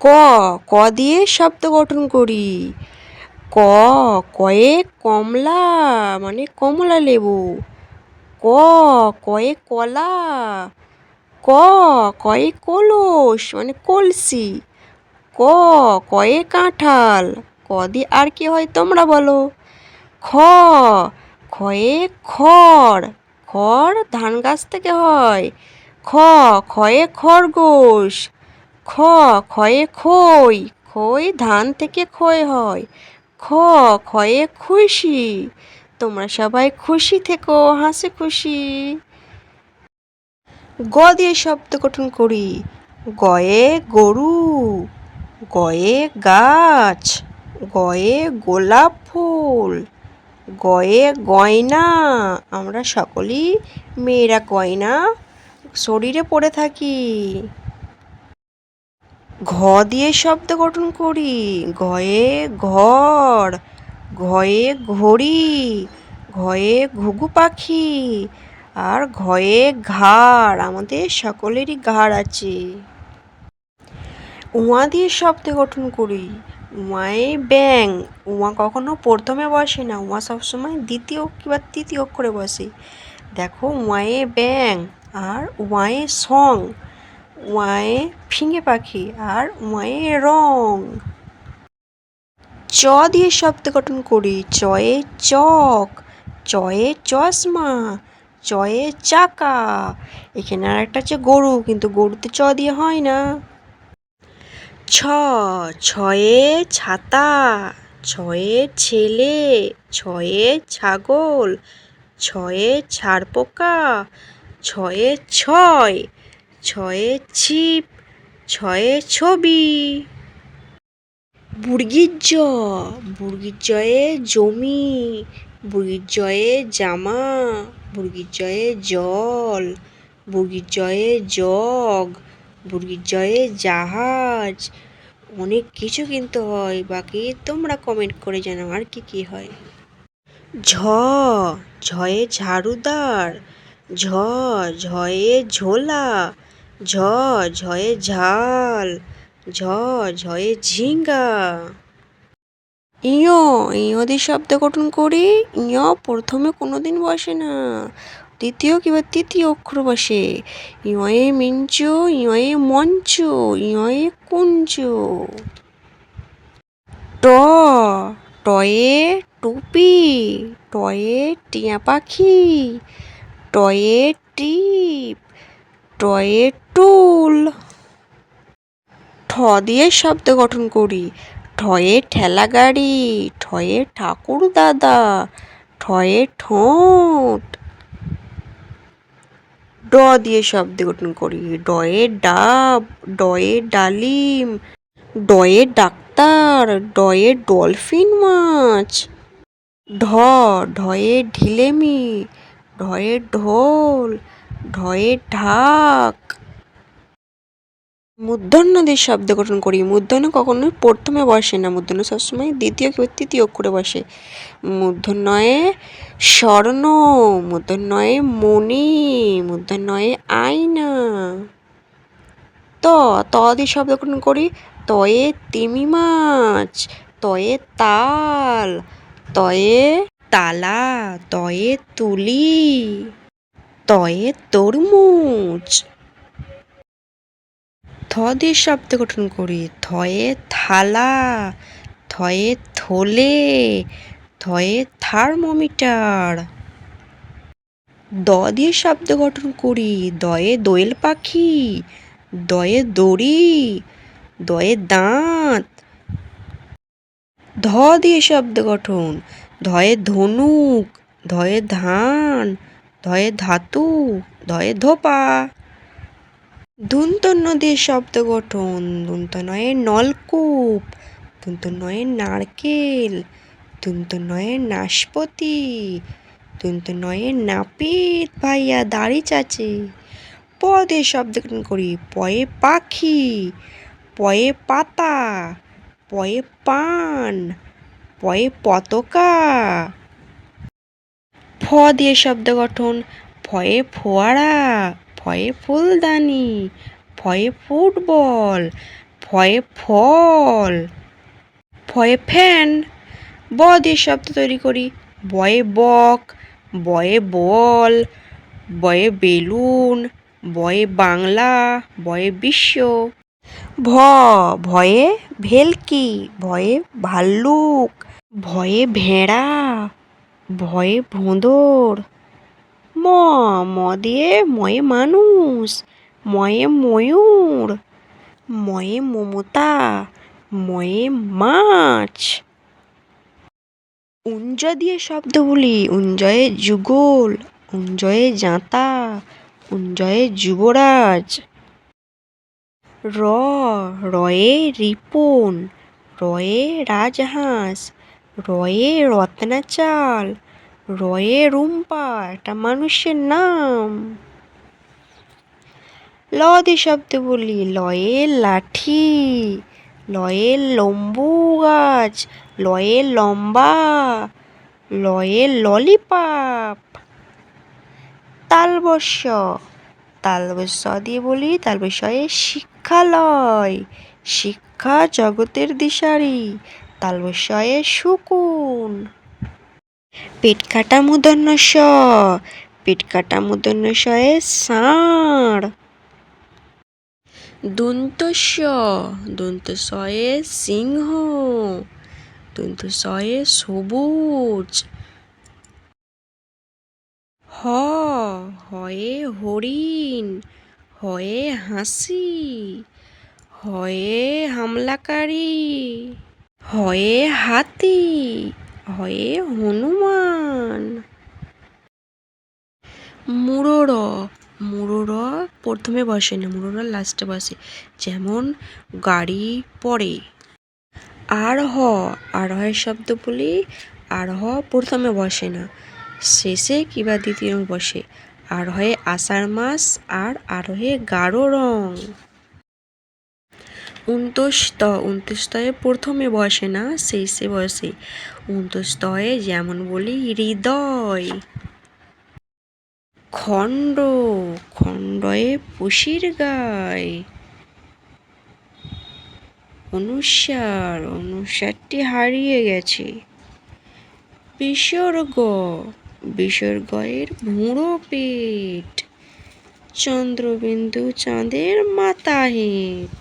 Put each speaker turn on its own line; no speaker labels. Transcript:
ক ক দিয়ে শব্দ গঠন করি। ক, কয়ে কমলা মানে কমলা লেবু। ক, কয়ে কলা। ক, কয়ে কলস মানে কলসি। ক, কয়ে কাঁঠাল। ক দিয়ে আর কি হয় তোমরা বলো। খ খয়ে খড়। খড় ধান গাছ থেকে হয়। খ খয়ে খরগোশ। খ খয়ে খই খই ধান থেকে খই হয়। খ খয়ে খুশি, তোমরা সবাই খুশি থেকো, হাসি খুশি। গ দিয়ে শব্দ গঠন করি। গয়ে গরু, গয়ে গাছ, গয়ে গোলাপ ফুল, গয়ে গয়না, আমরা সকলেই মেয়েরা গয়না শরীরে পরে থাকি। ঘ দিয়ে শব্দ গঠন করি। ঘয়ে ঘর, ঘয়ে ঘড়ি, ঘয়ে ঘুঘু পাখি আর ঘয়ে ঘাড়, আমাদের সকলেরই ঘাড় আছে। উমা দিয়ে শব্দ গঠন করি। উমায়ে ব্যাং উমা কখনো প্রথমে বসে না উমা সবসময় দ্বিতীয় কিংবা তৃতীয় অক্ষরে বসে। দেখো উমায়ে ব্যাং আর উমায়ে সং। উমায়ে ফিঙে পাখি আর উমায়ে রং। চ দিয়ে শব্দ গঠন করি, চয়ে চক, চয়ে চশমা, চয়ে চাকা। এখানে আর একটা হচ্ছে গরু, কিন্তু গরুতে চ দিয়ে হয় না। ছ, ছয়ে ছাতা, ছয়ে ছেলে, ছয়ে ছাগল, ছয়ে ছাড়পোকা, ছয়ে ছয় ছয়ে ছিপ, ছয়ে ছবি। বুর্গির জ বুর্গির জয়ে জমি বুর্গির জয়ে জামা বুর্গির জয়ে জল বুর্গির জয়ে জগ বুর্গির জয়ে জাহাজ। অনেক কিছু কিন্তু হয়, বাকি তোমরা কমেন্ট করে জানাও আর কি কি হয়। ঝ, ঝয়ে ঝাড়ুদার, ঝ, ঝয়ে ঝোলা ঝ, ঝয়ে ঝাল, ঝ, ঝয়ে ঝিঙ্গা। ইয় ইয় দিয়ে শব্দ গঠন করি ইয় প্রথমে কোনো দিন বসে না, দ্বিতীয় কিংবা তৃতীয় অক্ষর বসে। ইয়ে মিঞ্চ ইয়ে মঞ্চ ইয়ে কুঞ্চ। ট, টয়ে টুপি, টয়ে টিয়া পাখি, টয়ে টিপ। টয়ে টুল। ঠ দিয়ে শব্দ গঠন করি। ঠয়ে ঠেলা গাড়ি, ঠয়ে ঠাকুর দাদা, ঠয়ে ঠোঁট। ড দিয়ে শব্দ গঠন করি। ডয়ে ডাব, ডয়ে ডালিম, ডয়ে ডাক্তার, ডয়ে ডলফিন মাছ। ঢ ঢয়ে ঢিলেমি ঢয়ে ঢোল, ঢয়ে ঢাক। মূর্ধন্য দিয়ে শব্দ গঠন করি। মূর্ধন্য কখনোই প্রথমে বসে না। মূর্ধন্য সবসময় দ্বিতীয় কিংবা তৃতীয় অক্ষরে বসে। মূর্ধন্যয়ে স্বর্ণ মূর্ধন্যয়ে মণি মূর্ধন্যয়ে আয়না। ত ত দিয়ে শব্দ গঠন করি। তয়ে তিমি মাছ, তয়ে তাল, তয়ে তালা, তয়ে তুলি, তয়ে তরমুজ। থ দিয়ে শব্দ গঠন করি। থয়ে থালা, থয়ে থলে, থয়ে থার্মোমিটার। দ দিয়ে শব্দ গঠন করি। দয়ে দোয়েল পাখি, দয়ে দড়ি, দয়ে দাঁত। ধ দিয়ে শব্দ গঠন। ধয়ে ধনুক, ধয়ে ধান, ধয়ে ধাতু, ধয়ে ধোপা। দন্ত নদীর শব্দ গঠন নয়ে নলকূপ নয়ে নারকেল নয়ে নাশপতি নয়ে নাপিত ভাইয়া দাড়ি চাচে। পদে শব্দ গঠন করি, পয়ে পাখি, পয়ে পাতা, পয়ে পান পয়ে পতাকা। ফ দিয়ে শব্দ গঠন, ফয়ে ফোয়ারা, ফয়ে ফুলদানি, ফয়ে ফুটবল, ফয়ে ফল, ফয়ে ফ্যান। ব দিয়ে শব্দ তৈরি করি, বয়ে বক, বয়ে বল, বয়ে বেলুন, বয়ে বাংলা, বয়ে বিশ্ব। ভ, ভয়ে ভেলকি, ভয়ে ভাল্লুক ভয়ে ভেড়া, ভয়ে ভোঁদর, ম ম দিয়ে ময়ে মানুষ, ময়ে ময়ূর, ময়ে মমতা, ময়ে মাছ। উঞ্জ দিয়ে শব্দ বলি উঞ্জয়ে যুগল, উঞ্জয়ে জাঁতা, উঞ্জয়ে যুবরাজ। র, রয়ে রিপন, রয়ে রাজহাঁস রয়ে রত্নাচাল রয়ে রুম্পা, একটা মানুষের নাম। ল দিয়ে শব্দ বলি লয়ে লাঠি লয়ে লম্বু গাছ লয়ে লম্বা লয়ে ললিপাপ। তালবস্য তালবস্য দিয়ে বলি তালবস্যয়ে শিক্ষালয়, শিক্ষা জগতের দিশারি তালবস্যয়ে শুকুন। পেট কাটা মুদন্য স পেট কাটা মুদন্য শয়ে ষাঁড়। দন্তস্য দন্তস্বয়ে সিংহ দন্তস্বয়ে সবুজ। হ, হয়ে হরিণ, হয়ে হাসি, হয়ে হামলাকারী। হয়ে হাতি, হয়ে হনুমান। মুরোর মুরোর প্রথমে বসে না মুরোর লাস্টে বসে। যেমন গাড়ি পড়ে। আর হ আর হয় শব্দ বলি আর হ প্রথমে বসে না। শেষে কিবা দ্বিতীয় বসে। আর হয়ে আষাঢ় মাস আর আর হয়ে গাঢ় রং। উন্তস্ত উন্তস্তয়ে প্রথমে বসে না শেষে বসে উন্তস্তয়ে যেমন বলি, হৃদয়। খণ্ড, খণ্ডয়ে পুষির গায়। অনুসার, অনুসারটি হারিয়ে গেছে। বিসর্গ, বিসর্গয়ের ভুঁড়ো পেট। চন্দ্রবিন্দু চাঁদের মাথা হেঁট